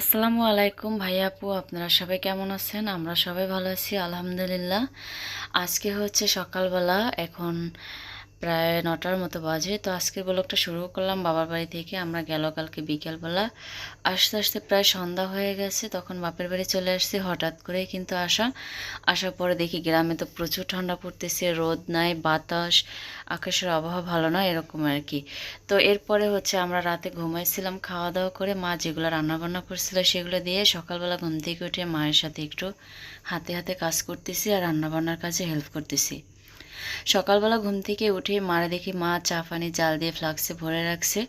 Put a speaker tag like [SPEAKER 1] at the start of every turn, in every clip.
[SPEAKER 1] আসসালামু আলাইকুম ভাইয়া আপু, আপনারা সবাই কেমন আছেন? আমরা সবাই ভালো আছি, আলহামদুলিল্লাহ। আজকে হচ্ছে সকালবেলা, এখন প্রায় নটার মতো বাজে। তো আজকের ব্লগটা শুরু করলাম বাবার বাড়ি থেকে। আমরা গেল কালকে বিকেলবেলা। আস্তে আস্তে প্রায় সন্ধ্যা হয়ে গেছে। তখন বাপের বাড়ি চলে আসছি হঠাৎ করেই কিন্তু আসা। আসার পরে দেখি গ্রামে তো প্রচুর ঠান্ডা পড়তেছে। রোদ নাই, বাতাস, আকাশের আবহাওয়া ভালো না, এরকম আর কি। তো এরপরে হচ্ছে আমরা রাতে ঘুমাইছিলাম খাওয়া দাওয়া করে মা যেগুলো রান্নাবান্না করছিল সেগুলো দিয়ে সকালবেলা ঘুম থেকে উঠে মায়ের সাথে একটু হাতে হাতে কাজ করতেছি আর রান্নাবান্নার কাজে হেল্প করতেছি। সকালবেলা ঘুম থেকে উঠে মারা দেখি মা চা পানি জাল দিয়ে ফ্লাক্সে ভরে রাখছে,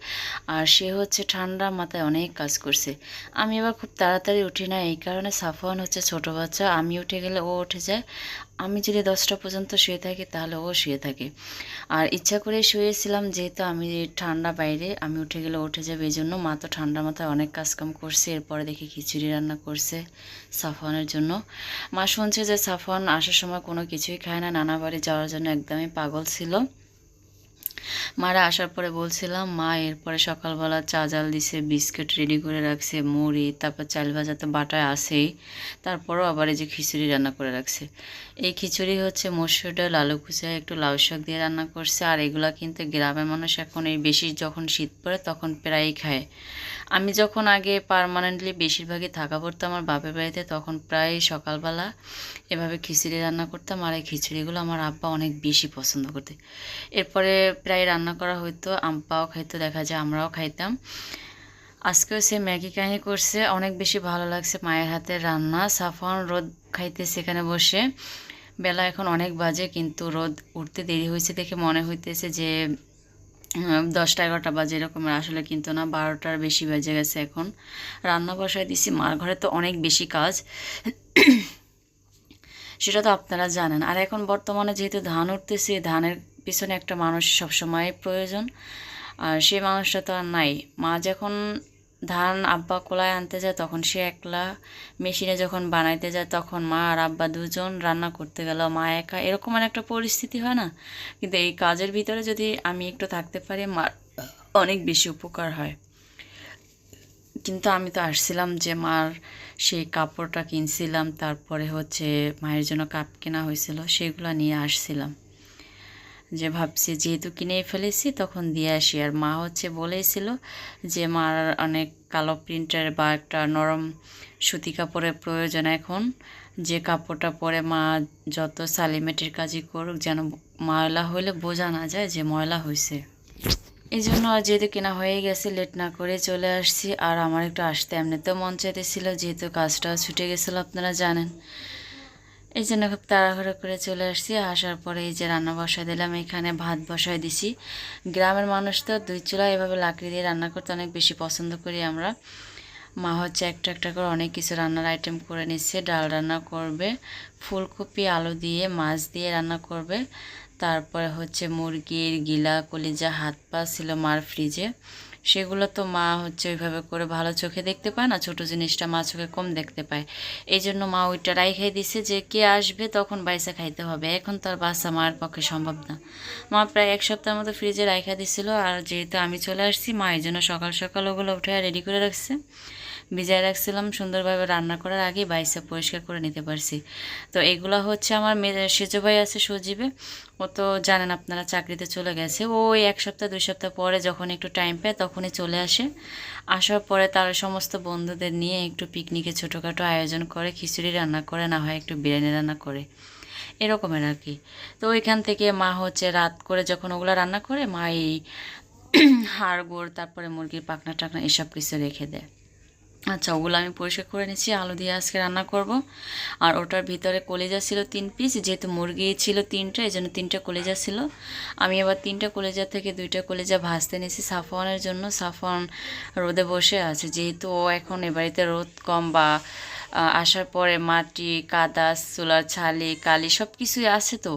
[SPEAKER 1] আর সে হচ্ছে ঠান্ডা মাথায় অনেক কাজ করছে। আমি এবার খুব তাড়াতাড়ি উঠি না, এই কারণে সাফওয়ান হচ্ছে ছোট বাচ্চা। আমি উঠে গেলে ও উঠে যায় আমি যদি দশটা পর্যন্ত শুয়ে থাকি, তাহলে ও শুয়ে থাকে। আর ইচ্ছা করে শুয়েছিলাম, যেহেতু আমি ঠান্ডা বাইরে, আমি উঠে গেলে উঠে যাবে এই জন্য মা তো ঠান্ডা মাথায় অনেক কাজকাম করছে, এরপরে দেখি খিচুড়ি রান্না করছে সাফওয়ানের জন্য। মা শুনছে যে সাফওয়ান আসার সময় কোনো কিছুই খায় না, নানা বাড়ি যাওয়ার জন্য একদমই পাগল ছিল। মারা আসার পরে বলছিলাম, মা, এরপরে সকালবেলা চা জাল দিছে, বিস্কিট রেডি করে রাখছে, মুড়ি, তারপর চাল ভাজা তো বাটায় আসেই তারপরও আবার এই যে খিচুড়ি রান্না করে রাখছে। এই খিচুড়ি হচ্ছে মসুর ডাল, আলু কুচা একটু লাউ শাক দিয়ে রান্না করছে, আর এগুলা কিন্তু গ্রামের মানুষ এখন এই বেশি যখন শীত পড়ে তখন প্রায়ই খায়। আমি যখন আগে পারমানেন্টলি বেশিরভাগই থাকা পড়তাম আমার বাপের বাড়িতে, তখন প্রায় সকালবেলা এভাবে খিচুড়ি রান্না করতাম আর এই খিচুড়িগুলো আমার আব্বা অনেক বেশি পছন্দ করতে। এরপরে প্রায় রান্না করা হইতো আব্বাও খাইতো, দেখা যায় আমরাও খাইতাম। আজকেও সে ম্যাগি কাহিনী করছে, অনেক বেশি ভালো লাগছে মায়ের হাতের রান্না। সাফন রোদ খাইতে সেখানে বসে। বেলা এখন অনেক বাজে, কিন্তু রোদ উঠতে দেরি হয়েছে দেখে মনে হইতেছে যে দশটা এগারোটা বাজে এরকমের আসলে কিন্তু না বারোটার বেশি বেজে গেছে এখন। রান্না বসায় দিছি, মার ঘরে তো অনেক বেশি কাজ। সেটা তো আপনারা জানেন। আর এখন বর্তমানে যেহেতু ধান উঠতেছে, ধানের পিছনে একটা মানুষ সবসময় প্রয়োজন। আর সেই মানুষটা তো আর নাই। মা যখন ধান আব্বা কোলায় আনতে যায়, তখন সে একলা মেশিনে যখন বানাইতে যায়, তখন মা আর আব্বা দুজন রান্না করতে গেল। মা একা, এরকম একটা পরিস্থিতি হয় না? কিন্তু এই কাজের ভিতরে যদি আমি একটু থাকতে পারি মার অনেক বেশি উপকার হয়। কিন্তু আমি তো আসছিলাম যে মার সেই কাপড়টা কিনছিলাম, তারপরে হচ্ছে মায়ের জন্য কাপ কেনা হয়েছিল, সেগুলো নিয়ে আসছিলাম। যে ভাবছি, যেহেতু কিনেই ফেলেছি, তখন দিয়ে আসি। আর মা হচ্ছে বলেছিল যে, মার অনেক কালো প্রিন্টের বা একটা নরম সুতি কাপড়ের প্রয়োজন এখন। যে কাপড়টা পরে মা যত সালিমেটের কাজই করুক, যেন ময়লা হইলে বোঝা না যায় যে ময়লা হয়েছে এই জন্য যেহেতু কেনা হয়ে গেছে, লেট না করে চলে আসছি। আর আমার একটু আসতে এমনিতেও মন চাইতেছিল, যেহেতু কাজটা ছুটে গেছিল, আপনারা জানেন। এই জন্য খুব তাড়াহুড়ো করে চলে আসছি। আসার পরে এই যে রান্না বসায় দিলাম, এখানে ভাত বসায় দিছি। গ্রামের মানুষ তো দুই চুলা এভাবে লাকড়ি দিয়ে রান্না করতে অনেক বেশি পছন্দ করি আমরা। মা হচ্ছে একটা একটা করে অনেক কিছু রান্নার আইটেম করে নিচ্ছে, ডাল রান্না করবে, ফুলকপি, আলু দিয়ে, মাছ দিয়ে রান্না করবে। তারপরে হচ্ছে মুরগির গিলা, কলিজা, হাত পা ছিল মার ফ্রিজে সেগুলো তো মা হচ্ছে ওইভাবে করে ভালো চোখে দেখতে পায় না, ছোট জিনিসটা মা চোখে কম দেখতে পায়। এই জন্য মা ওইটা রাইখাই দিছে যে কে আসবে তখন বাইসা খাইতে হবে। এখন তো আর বাসা মার পক্ষে সম্ভব না। মা প্রায় এক সপ্তাহের মতো ফ্রিজে রাইখা দিছিল আর যেহেতু আমি চলে আসছি, মা এই জন্য সকাল সকাল ওগুলো উঠে রেডি করে রাখছে। ভিজায় রাখছিলাম, সুন্দরভাবে রান্না করার আগে বাইসা পরিষ্কার করে নিতে পারছি। তো এগুলো হচ্ছে আমার সেজো ভাই আছে সজীবে, ও তো জানেন আপনারা চাকরিতে চলে গেছে। ও ওই এক সপ্তাহ, দুই সপ্তাহ পরে যখন একটু টাইম পায় তখনই চলে আসে। আসার পরে তার সমস্ত বন্ধুদের নিয়ে একটু পিকনিকে ছোটোখাটো আয়োজন করে, খিচুড়ি রান্না করে, না হয় একটু বিরিয়ানি রান্না করে। এরকমের আর কি। তো ওইখান থেকে মা হচ্ছে রাত করে যখন ওগুলো রান্না করে, মা এই হাড়, গোড়, তারপরে মুরগির পাখনা টাকনা এসব কিছু রেখে দেয়। আচ্ছা ওগুলো আমি পরিষ্কার করে নিচ্ছি। আলু দিয়ে আজকে রান্না করব। আর ওটার ভিতরে কলেজা ছিল তিন পিস যেহেতু মুরগি ছিল তিনটা এই জন্য তিনটা কলেজা ছিল। আমি আবার তিনটা কলেজা থেকে দুইটা কলেজা ভাজতে নিয়েছি সাফওয়ানের জন্য। সাফওয়ান রোদে বসে আছে, যেহেতু ও এখন এ বাড়িতে রোদ কম বা আসার পরে মাটি, কাদা, চুলার ছালি, কালি সব কিছুই আছে তো,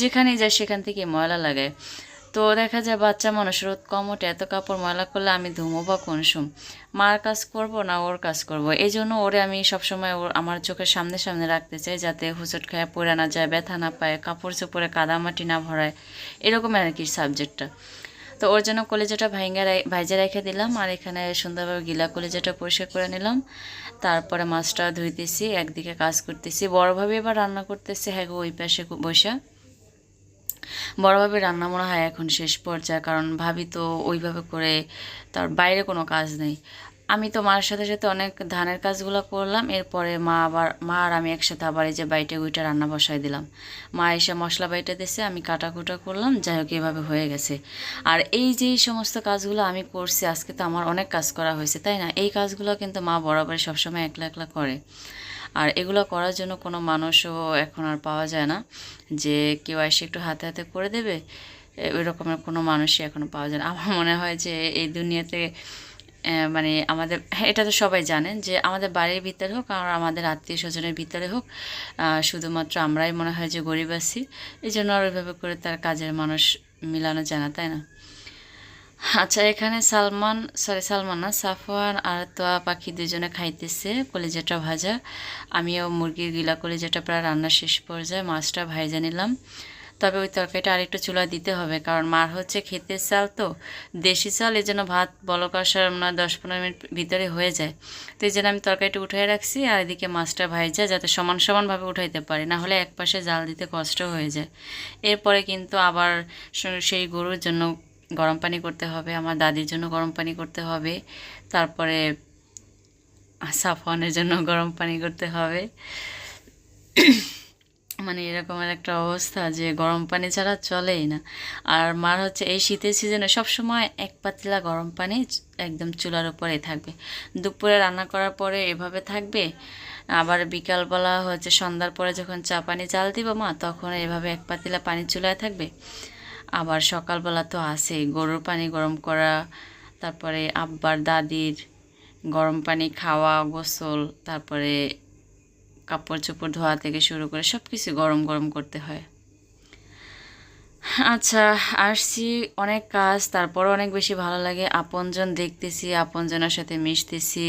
[SPEAKER 1] যেখানেই যায় সেখান থেকে ময়লা লাগায় তো দেখা যায় বাচ্চা মানুষ রোদ কম ওঠে, এত কাপড় ময়লা করলে আমি ধুমো বা কনসুম। মার কাজ করব না ওর কাজ করব? এই জন্য ওরে আমি সবসময় ওর, আমার চোখের সামনে সামনে রাখতে চাই যাতে হুচট খায় পড়ে না যায়, ব্যথা না পায়, কাপড় চোপড়ে কাদামাটি না ভরায়, এরকম আর কি সাবজেক্টটা। তো ওর জন্য কলেজাটা ভাইঙ্গা ভাইজা রেখে দিলাম আর এখানে সুন্দরভাবে গিলা কলেজাটা পরিষ্কার করে নিলাম। তারপরে মাছটা ধুইতেছি, একদিকে কাজ করতেছি বড়োভাবে এবার রান্না করতেছি হ্যাঁ ওই পাশে বসা। বড়োভাবে রান্না মনে হয় এখন শেষ পর্যায়ে, কারণ ভাবি তো ওইভাবে করে তার বাইরে কোনো কাজ নেই। আমি তো মার সাথে সাথে অনেক ধানের কাজগুলো করলাম, এরপরে মা আবার, মা আর আমি একসাথে আবার এই যে বাইটে উইটা রান্না বসাই দিলাম। মা এসে মশলা বাইটে দিছে, আমি কাটা কুটা করলাম, যাই হোক এভাবে হয়ে গেছে। আর এই যে সমস্ত কাজগুলো আমি করছি, আজকে তো আমার অনেক কাজ করা হয়েছে, তাই না? এই কাজগুলো কিন্তু মা বরাবরই সবসময় একলা একলা করে। আর এগুলো করার জন্য কোনো মানুষও এখন আর পাওয়া যায় না যে কেউ এসে একটু হাতে হাতে করে দেবে ওই রকমের কোনো মানুষই এখনও পাওয়া যায় না। আমার মনে হয় যে এই দুনিয়াতে মানে আমাদের হ্যাঁ, এটা তো সবাই জানেন যে আমাদের বাড়ির ভিতরে হোক আর আমাদের আত্মীয় স্বজনের ভিতরে হোক শুধুমাত্র আমরাই মনে হয় যে গরিব আছি। এই জন্য আর ওইভাবে করে তার কাজের মানুষ মিলানো জানা তাই না? আচ্ছা এখানে সালমান সরি সালমান না, সাফওয়ান আর তোয়া পাখি দুজনে খাইতেছে কলিজাটা ভাজা। আমিও মুরগির গিলা কলিজাটা প্রায় রান্না শেষ পর্যায়ে মাছটা ভাইজা নিলাম। তবে ওই তরকারিটা আরেকটু চুলা দিতে হবে, কারণ মার হচ্ছে খেতে চাল তো। দেশি চাল এই জন্য ভাত, বলক আসার না দশ পনেরো মিনিট ভিতরে হয়ে যায়। তো এই জন্য আমি তরকারিটা উঠাই রাখছি আর এদিকে মাছটা ভাইজা যাতে সমান সমানভাবে উঠাইতে পারি, না হলে এক পাশে জাল দিতে কষ্ট হয়ে যায়। এরপরে কিন্তু আবার সেই গরুর জন্য গরম পানি করতে হবে, আমার দাদির জন্য গরম পানি করতে হবে, তারপরে সাফওয়ানের জন্য গরম পানি করতে হবে। মানে এরকমের একটা অবস্থা যে গরম পানি ছাড়া চলেই না। আর মার হচ্ছে এই শীতের সিজনে সবসময় এক পাতিলা গরম পানি একদম চুলার উপরেই থাকবে। দুপুরে রান্না করার পরে এভাবে থাকবে, আবার বিকালবেলা হচ্ছে সন্ধ্যার পরে যখন চা পানি চাল দিব মা, তখন এভাবে এক পাতিলা পানি চুলায় থাকবে। আবার সকালবেলা তো আছেই গরুর পানি গরম করা, তারপরে আব্বার দাদির গরম পানি খাওয়া, গোসল, তারপরে কাপড় চোপড় ধোয়া থেকে শুরু করে সব কিছু গরম গরম করতে হয়। আচ্ছা আসছি অনেক কাজ তারপর অনেক বেশি ভালো লাগে। আপনজন দেখতেছি, আপনজনের সাথে মিশতেছি।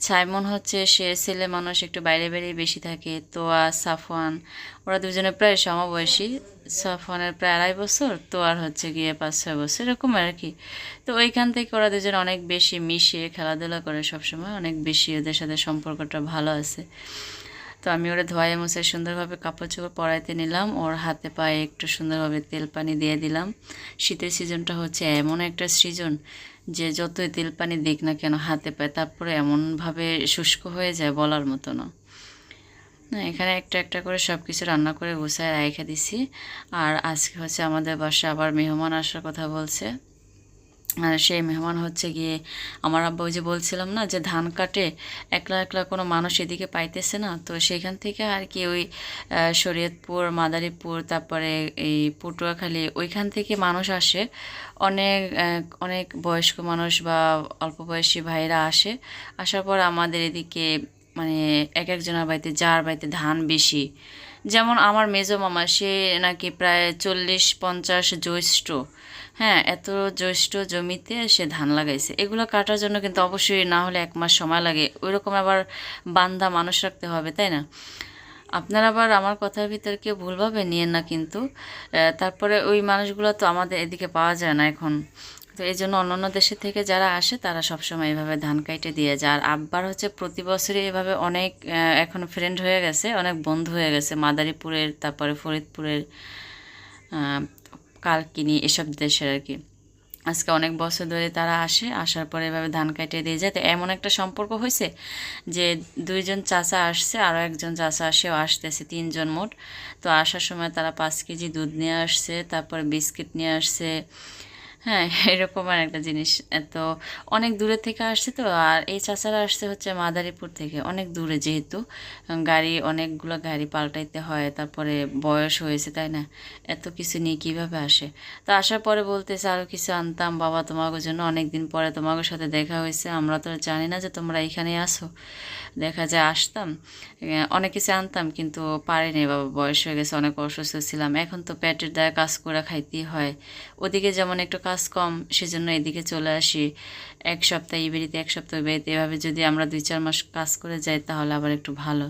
[SPEAKER 1] ছাইমন হচ্ছে, সে ছেলে মানুষ, একটু বাইরে বাইরে বেশি থাকে। তোয়া, সাফওয়ান, ওরা দুজনে প্রায় সমবয়সী। সাফওয়ানের প্রায় আড়াই বছর, তো আর হচ্ছে গিয়ে পাঁচ, ছয় বছর, এরকম আর কি। তো ওইখান থেকে ওরা দুজন অনেক বেশি মিশিয়ে, খেলাধুলা করে সবসময়, অনেক বেশি ওদের সাথে সম্পর্কটা ভালো আছে। তো আমি ওরা ধোয়ায় মুছে সুন্দরভাবে কাপড় চোপড় পরাইতে নিলাম, ওর হাতে পায়ে একটু সুন্দরভাবে তেল পানি দিয়ে দিলাম। শীতের সিজনটা হচ্ছে এমন একটা সিজন যে যতই তেল পানি দিক না কেন, হাতে পায় তারপরে এমনভাবে শুষ্ক হয়ে যায় বলার মতো না। এখানে একটা একটা করে সব কিছু রান্না করে গুছায় রেখে দিছি। আর আজকে হচ্ছে আমাদের বাসায় আবার মেহমান আসার কথা বলছে। আর সেই মেহমান হচ্ছে গিয়ে আমার আব্বা ওই যে বলছিলাম না, যে ধান কাটে, একলা একলা কোনো মানুষ এদিকে পাইতেছে না। তো সেখান থেকে আর কি ওই শরীয়তপুর, মাদারীপুর, তারপরে এই পটুয়াখালী, ওইখান থেকে মানুষ আসে। অনেক অনেক বয়স্ক মানুষ বা অল্প বয়সী ভাইরা আসে। আসার পর আমাদের এদিকে মানে এক একজনের বাড়িতে, যার বাড়িতে ধান বেশি। যেমন আমার মেজো মামা, সে নাকি প্রায় চল্লিশ পঞ্চাশ জ্যৈষ্ঠ। হ্যাঁ এত জ্যৈষ্ঠ জমিতে সে ধান লাগাইছে। এগুলো কাটার জন্য কিন্তু অবশ্যই না হলে এক মাস সময় লাগে। ওইরকম আবার বান্ধা মানুষ রাখতে হবে, তাই না? আপনারা আবার আমার কথার ভিতরে কেউ ভুলভাবে নিয়েন না কিন্তু। তারপরে ওই মানুষগুলো তো আমাদের এদিকে পাওয়া যায় না এখন। তো এই জন্য অন্যান্য দেশের থেকে যারা আসে, তারা সবসময় এভাবে ধান কাইটে দিয়ে যায়। আর আব্বার হচ্ছে প্রতি বছরই এভাবে অনেক এখন ফ্রেন্ড হয়ে গেছে, অনেক বন্ধু হয়ে গেছে। মাদারীপুরের, তারপরে ফরিদপুরের কালকিনি, এসব দেশের আর কি। আজকে অনেক বছর ধরে তারা আসে, আসার পরে এভাবে ধান কাটিয়ে দিয়ে যায়। তো এমন একটা সম্পর্ক হয়েছে যে দুইজন চাচা আসছে, আরও একজন চাচা আসেও আসতেছে তিনজন মোট। তো আসার সময় তারা পাঁচ কেজি দুধ নিয়ে আসছে, তারপরে বিস্কিট নিয়ে আসছে হ্যাঁ এরকম আর একটা জিনিস। তো অনেক দূরে থেকে আসছে তো, আর এই চাচারা আসছে হচ্ছে মাদারীপুর থেকে, অনেক দূরে যেহেতু। গাড়ি, অনেকগুলো গাড়ি পাল্টাইতে হয়, তারপরে বয়স হয়েছে, তাই না? এত কিছু নিয়ে কীভাবে আসে? তো আসার পরে বলতেছে আরও কিছু আনতাম, বাবা তোমাদের জন্য অনেক দিন পরে তোমাদের সাথে দেখা হয়েছে, আমরা তো জানি না যে তোমরা এখানে আসো দেখা যায় আসতাম অনেক কিছু আনতাম, কিন্তু পারিনি, বাবা, বয়স হয়ে গেছে, অনেক অসুস্থ ছিলাম। এখন তো পেটের দায়ে কাজ করে খাইতেই হয়। ওদিকে যেমন একটু কাজ কম, সেজন্য এদিকে চলে আসি। এক সপ্তাহ এই বেরিতে এক সপ্তাহ বেরিতে এভাবে যদি আমরা দুই চার মাস কাজ করে যাই, তাহলে আবার একটু ভালো।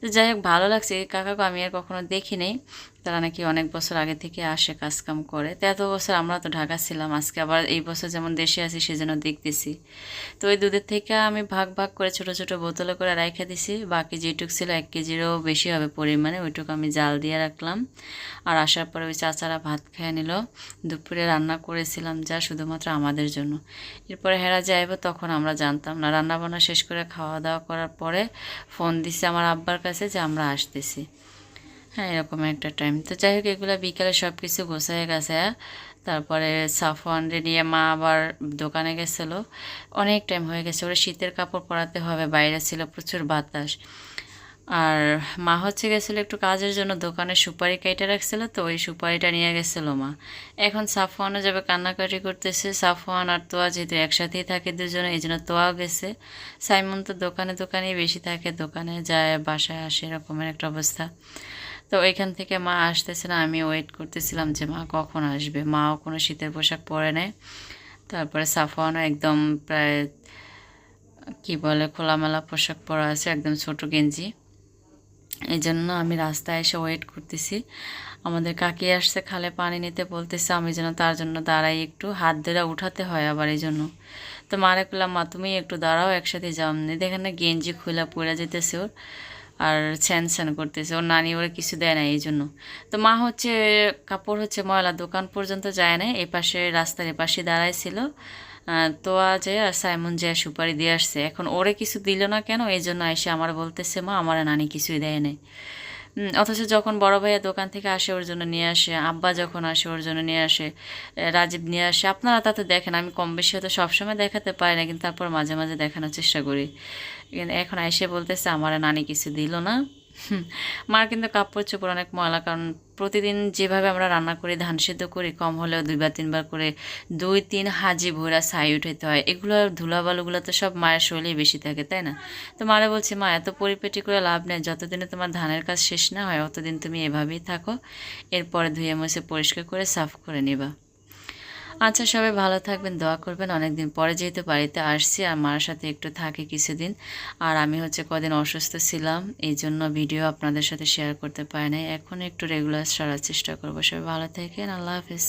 [SPEAKER 1] তো যাই হোক, ভালো লাগছে। কাকাকে আমি আর কখনো দেখি নেই তারা নাকি অনেক বছর আগে থেকে আসে, কাজকাম করে। তো এত বছর আমরা তো ঢাকা ছিলাম, আজকে আবার এই বছর যেমন দেশে আছি সেজন্য দেখতেছি। তো ওই দুধের থেকে আমি ভাগ ভাগ করে ছোট ছোট বোতলে করে রাইখা দিছি। বাকি যেটুক ছিল এক কেজিরও বেশি হবে পরিমাণে, ওইটুকু আমি জাল দিয়ে রাখলাম। আর আসার পরে ওই চাচারা ভাত খেয়ে নিল। দুপুরে রান্না করেছিলাম যা শুধুমাত্র আমাদের জন্য। এরপরে হেরা যাইব তখন আমরা জানতাম না। রান্না বান্না শেষ করে খাওয়া দাওয়া করার পরে ফোন দিছে আমার আব্বার কাছে যে আমরা আসতেছি। হ্যাঁ এরকম একটা টাইম তো যাই হোক, এগুলো বিকালে সব কিছু গোছায় গেছে তারপরে সাফওয়ানরে নিয়ে মা আবার দোকানে গেছিল। অনেক টাইম হয়ে গেছে, ওরা শীতের কাপড় পরাতে হবে, বাইরে ছিল প্রচুর বাতাস। আর মা হচ্ছে গেছিল একটু কাজের জন্য, দোকানে সুপারি কেটে রাখছিল, তো ওই সুপারিটা নিয়ে গেছিল মা। এখন সাফওয়ানও যাবে কান্নাকাটি করতেছে, সাফওয়ান আর তোয়া যেহেতু একসাথেই থাকে দুজনে, এই জন্য তোয়াও গেছে। সাইমন তো দোকানে দোকানেই বেশি থাকে, দোকানে যায়, বাসায় আসে, এরকমের একটা অবস্থা। তো ওইখান থেকে মা আসতেছে না আমি ওয়েট করতেছিলাম যে মা কখন আসবে। মাও কোনো শীতের পোশাক পরে নেয় তারপরে সাফওয়ানও একদম প্রায়, কি বলে, খোলামেলা পোশাক পরা আছে, একদম ছোট গেঞ্জি। এই জন্য আমি রাস্তায় এসে ওয়েট করতেছি। আমাদের কাকি আসছে, খালে পানি নিতে বলতেছে, আমি যেন তার জন্য দাঁড়াই একটু, হাত ধরে উঠাতে হয় আবার এই জন্য তো মারে করলাম মা, তুমি একটু দাঁড়াও, একসাথে যাও। না, গেঞ্জি খুলে পড়ে যেতেছে ওর। আর ছ্যান ছ্যান করতেছে। ওর নানি ওরা কিছু দেয় না এই জন্য তো মা হচ্ছে, কাপড় হচ্ছে ময়লা, দোকান পর্যন্ত যায় না এপাশে পাশে রাস্তার এপাশে দাঁড়াইছিল। তো আজ আর সাইমন যে সুপারি দিয়ে আসছে। এখন ওরে কিছু দিল না কেন? এই জন্য এসে আমার বলতেছে, মা, আমার নানি কিছুই দেয় নাই। অথচ যখন বড় ভাইয়া দোকান থেকে আসে, ওর জন্য নিয়ে আসে, আব্বা যখন আসে, ওর জন্য নিয়ে আসে রাজীব নিয়ে আসে, আপনারা তাতে দেখেন, আমি কম বেশি হয়তো সবসময় দেখাতে পারি না, কিন্তু তারপর মাঝে মাঝে দেখানোর চেষ্টা করি। এখন এসে বলতেছে, আমার নানি কিছু দিল না। মার কিন্তু কাপড় চোপড় অনেক ময়লা, কারণ প্রতিদিন যেভাবে আমরা রান্না করি, ধান সেদ্ধ করি, কম হলেও দুইবার, তিনবার করে দুই তিন হাজি ভোরা ছাই উঠাইতে হয়। এগুলো ধুলাবালুগুলো তো সব মায়ের শরীরেই বেশি থাকে, তাই না? তো মারা বলছে, মা, এত পরিপেটি করে লাভ নেই, যতদিনে তোমার ধানের কাজ শেষ না হয়, অতদিন তুমি এভাবেই থাকো। এরপরে ধুয়ে মুছে পরিষ্কার করে সাফ করে নিবা। আচ্ছা সবাই ভালো থাকবেন, দোয়া করবেন। অনেকদিন পরে যেহেতু বাড়িতে আসছি আর মার সাথে একটু থাকি কিছুদিন, আর আমি হচ্ছে কদিন অসুস্থ ছিলাম, এই জন্য ভিডিও আপনাদের সাথে শেয়ার করতে পারি নাই। এখন একটু রেগুলার সারার চেষ্টা করব। সবাই ভালো থাকেন, আল্লাহ হাফিজ।